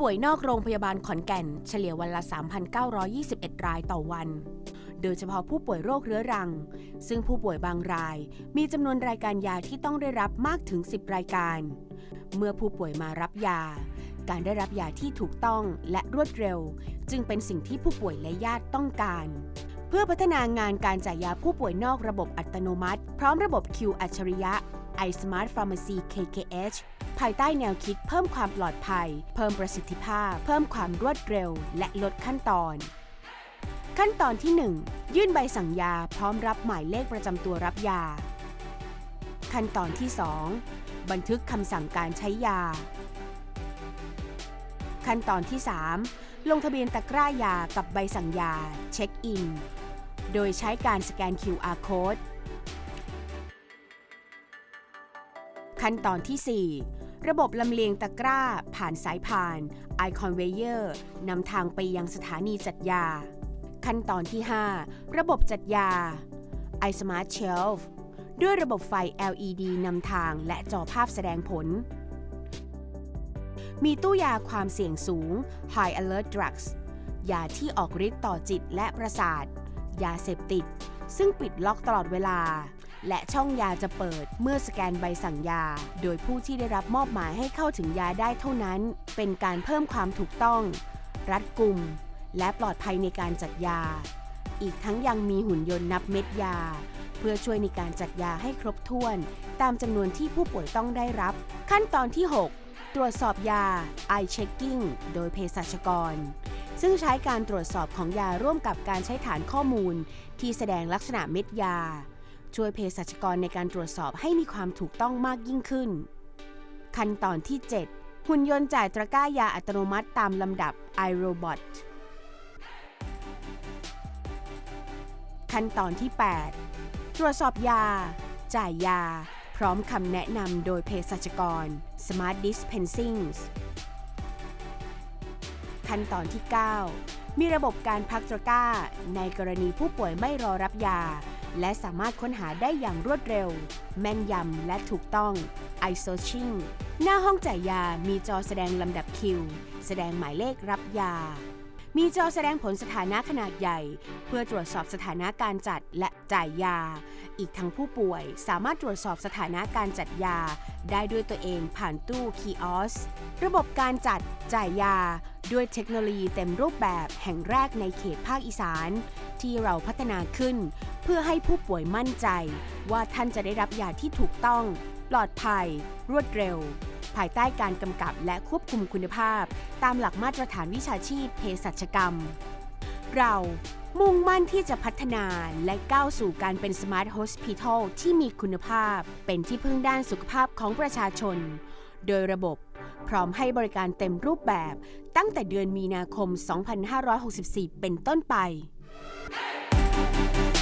ป่วยนอกโรงพยาบาลขอนแก่น เฉลี่ยวันละ 3,921 รายต่อวัน โดยเฉพาะผู้ป่วยโรคเรื้อรัง ซึ่งผู้ป่วยบางราย มีจำนวนรายการยาที่ต้องได้รับมากถึง 10 รายการ เมื่อผู้ป่วยมารับยา การได้รับยาที่ถูกต้องและรวดเร็ว จึงเป็นสิ่งที่ผู้ป่วยและญาติต้องการ เพื่อพัฒนางานการจ่ายยาผู้ป่วยนอกระบบอัตโนมัติ พร้อมระบบคิวอัจฉริยะ iSmart Pharmacy KKH ภายใต้แนวคิดเพิ่มความปลอดภัย เพิ่มประสิทธิภาพ เพิ่มความรวดเร็ว และลดขั้นตอน ขั้นตอนที่ 1 ยื่นใบสั่งยาพร้อมรับหมายเลขประจำตัวรับยา ขั้นตอนที่ 2 บันทึกคำสั่งการใช้ยา ขั้นตอนที่ 3 ลงทะเบียนตะกร้ายากับใบสั่งยา เช็คอิน โดยใช้การสแกน QR code ขั้นตอนที่ 4 ระบบลำเลียงตะกร้า ผ่านสายพาน i c o n v e y o r นำทางไปยังสถานีจัดยา ขั้นตอนที่ 5 ระบบจัดยา iSmart Shelf ด้วยระบบไฟ LED นำทางและจอภาพแสดงผล มีตู้ยาความเสี่ยงสูง High Alert Drugs ยาที่ออกฤทธิ์ต่อจิตและประสาท ยาเสพติด ซึ่งปิดล็อกตลอดเวลา และช่องยาจะเปิดเมื่อสแกนใบสั่งยา โดยผู้ที่ได้รับมอบหมายให้เข้าถึงยาได้เท่านั้น เป็นการเพิ่มความถูกต้อง รัดกุม และปลอดภัยในการจัดยา อีกทั้งยังมีหุ่นยนต์นับเม็ดยา เพื่อช่วยในการจัดยาให้ครบถ้วน ตามจำนวนที่ผู้ป่วยต้องได้รับ ขั้นตอนที่ 6 ตรวจสอบยา eye checking โดยเภสัชกรซึ่งใช้การตรวจสอบของยาร่วมกับการใช้ฐานข้อมูล ที่แสดงลักษณะเม็ดยา ช่วยเภสัชกรในการตรวจสอบให้มีความถูกต้องมากยิ่งขึ้น ขั้นตอนที่ 7 หุ่นยนต์จ่ายตะกร้ายาอัตโนมัติตามลำดับ iRobot ขั้นตอนที่ 8 ตรวจสอบยา จ่ายยา พร้อมคำแนะนำโดยเภสัชกร Smart Dispensing ขั้นตอนที่ 9 มีระบบการพักตะกร้า ในกรณีผู้ป่วยไม่รอรับยา และสามารถค้นหาได้อย่างรวดเร็ว แม่นยำและถูกต้อง i s o c h i n g หน้าห้องจ่ายยามีจอแสดงลำดับคิว แสดงหมายเลขรับยา มีจอแสดงผลสถานะขนาดใหญ่ เพื่อตรวจสอบสถานะการจัดและจ่ายยา อีกทั้งผู้ป่วยสามารถตรวจสอบสถานะการจัดยา ได้ด้วยตัวเองผ่านตู้คีออสระบบการจัดจ่ายยา ด้วยเทคโนโลยีเต็มรูปแบบแห่งแรกในเขตภาคอีสาน ที่เราพัฒนาขึ้น เพื่อให้ผู้ป่วยมั่นใจ ว่าท่านจะได้รับยาที่ถูกต้อง ปลอดภัย รวดเร็ว ภายใต้การกำกับและควบคุมคุณภาพ ตามหลักมาตรฐานวิชาชีพเภสัชกรรม เรามุ่งมั่นที่จะพัฒนาและก้าวสู่การเป็น Smart Hospital ที่มีคุณภาพ เป็นที่พึ่งด้านสุขภาพของประชาชน โดยระบบพร้อมให้บริการเต็มรูปแบบตั้งแต่เดือนมีนาคม 2564 เป็นต้นไป Hey!